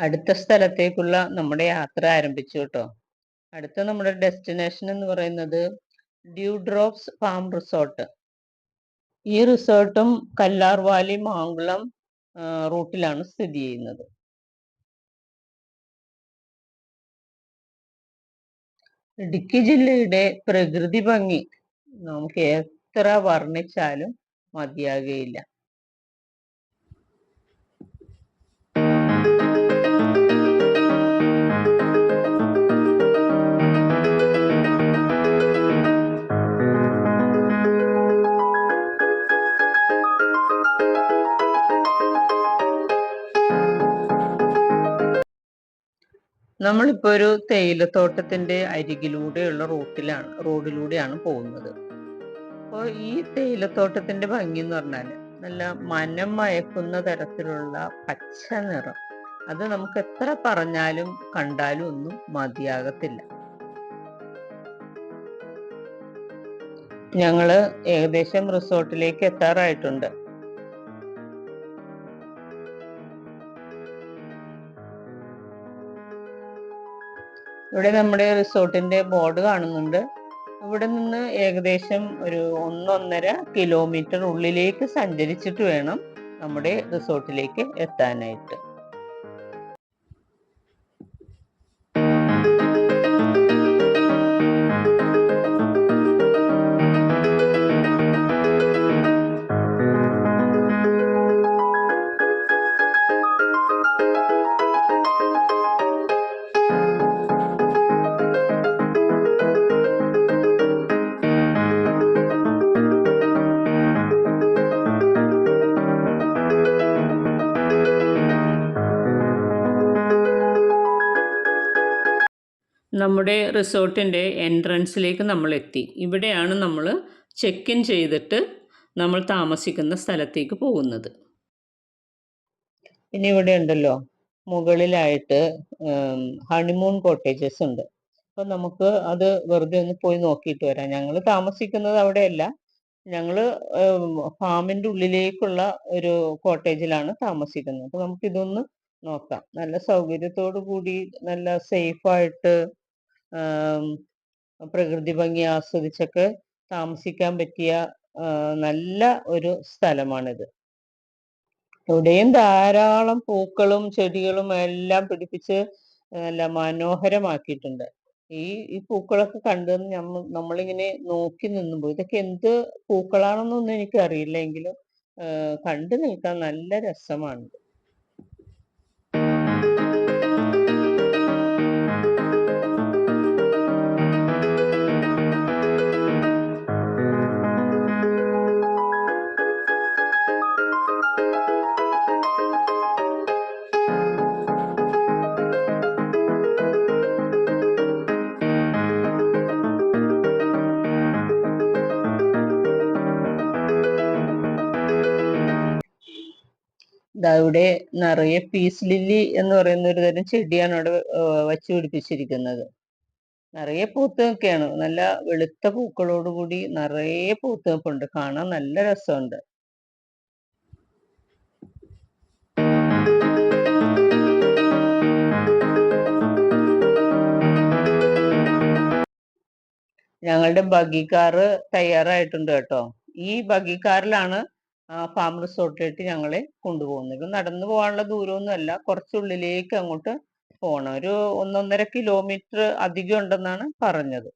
അടുത്ത സ്ഥലത്തേക്കുള്ള നമ്മുടെ യാത്ര ആരംഭിച്ചു കേട്ടോ. അടുത്ത നമ്മുടെ ഡെസ്റ്റിനേഷൻ എന്ന് പറയുന്നത് ഡ്യൂ ഡ്രോപ്സ് ഫാം റിസോർട്ട് ഈ റിസോർട്ടും കല്ലാർ വാലി മാങ്കുളം റൂട്ടിലാണ് സ്ഥിതി ചെയ്യുന്നത്. ഇടുക്കി ജില്ലയുടെ പ്രകൃതി ഭംഗി നമുക്ക് എത്ര വർണിച്ചാലും മതിയാകുകയില്ല നമ്മളിപ്പോ ഒരു തേയിലത്തോട്ടത്തിന്റെ അരികിലൂടെയുള്ള റൂട്ടിലാണ് റോഡിലൂടെയാണ് പോകുന്നത്. അപ്പോൾ ഈ തേയിലത്തോട്ടത്തിന്റെ ഭംഗി എന്ന് പറഞ്ഞാൽ നല്ല മനം മയക്കുന്ന തരത്തിലുള്ള പച്ച നിറം. അത് നമുക്ക് എത്ര പറഞ്ഞാലും കണ്ടാലും ഒന്നും മതിയാകത്തില്ല. ഞങ്ങൾ ഏകദേശം റിസോർട്ടിലേക്ക് എത്താറായിട്ടുണ്ട്. ഇവിടെ നമ്മുടെ റിസോർട്ടിന്റെ ബോർഡ് കാണുന്നുണ്ട്. ഇവിടെ നിന്ന് ഏകദേശം ഒരു ഒന്നൊന്നര കിലോമീറ്റർ ഉള്ളിലേക്ക് സഞ്ചരിച്ചിട്ട് വേണം നമ്മുടെ റിസോർട്ടിലേക്ക് എത്താനായിട്ട്. നമ്മുടെ റിസോർട്ടിന്റെ എൻട്രൻസിലേക്ക് നമ്മൾ എത്തി ഇവിടെയാണ് നമ്മൾ ചെക്ക് ഇൻ ചെയ്തിട്ട് നമ്മൾ താമസിക്കുന്ന സ്ഥലത്തേക്ക് പോകുന്നത്. പിന്നെ ഇവിടെ ഉണ്ടല്ലോ. മുകളിലായിട്ട് ഹണിമൂൺ കോട്ടേജസ് ഉണ്ട്. അപ്പം നമുക്ക് അത് വെറുതെ ഒന്ന് പോയി നോക്കിയിട്ട് വരാം. ഞങ്ങൾ താമസിക്കുന്നത് അവിടെയല്ല. ഞങ്ങൾ ഫാമിന്റെ ഉള്ളിലേക്കുള്ള ഒരു കോട്ടേജിലാണ് താമസിക്കുന്നത്. അപ്പോൾ നമുക്കിതൊന്ന് നോക്കാം. നല്ല സൗകര്യത്തോടു കൂടി നല്ല സേഫായിട്ട് പ്രകൃതി ഭംഗി ആസ്വദിച്ചൊക്കെ താമസിക്കാൻ പറ്റിയ നല്ല ഒരു സ്ഥലമാണിത്. ഇവിടെയും ധാരാളം പൂക്കളും ചെടികളും എല്ലാം പിടിപ്പിച്ച് നല്ല മനോഹരമാക്കിയിട്ടുണ്ട്. ഈ ഈ പൂക്കളൊക്കെ കണ്ടു നമ്മൾ നമ്മളിങ്ങനെ നോക്കി നിന്നുമ്പോൾ ഇതൊക്കെ എന്ത് പൂക്കളാണെന്നൊന്നും എനിക്ക് അറിയില്ല എങ്കിലും കണ്ടു നിൽക്കാൻ നല്ല രസമാണ് ഇവിടെ നിറയെ പീസ് ലില്ലി എന്ന് പറയുന്ന ഒരു തരം ചെടിയാണ് അവിടെ വച്ചു പിടിപ്പിച്ചിരിക്കുന്നത്. നിറയെ പൂത്ത് നിൽക്കുകയാണ് നല്ല വെളുത്ത പൂക്കളോടുകൂടി നിറയെ പൂത്ത് നിൽപ്പുണ്ട് കാണാൻ നല്ല രസമുണ്ട്. ഞങ്ങളുടെ ബഗ്ഗി കാറ് തയ്യാറായിട്ടുണ്ട് കേട്ടോ. ഈ ബഗ്ഗി കാറിലാണ് ഫാം റിസോർട്ടിലേക്ക് ഞങ്ങളെ കൊണ്ടുപോകുന്നത് നടന്നു പോകാനുള്ള ദൂരമൊന്നും അല്ല. കുറച്ചുള്ളിലേക്ക് അങ്ങോട്ട് പോകണം. ഒരു ഒന്നൊന്നര കിലോമീറ്റർ അധികം ഉണ്ടെന്നാണ് പറഞ്ഞത്.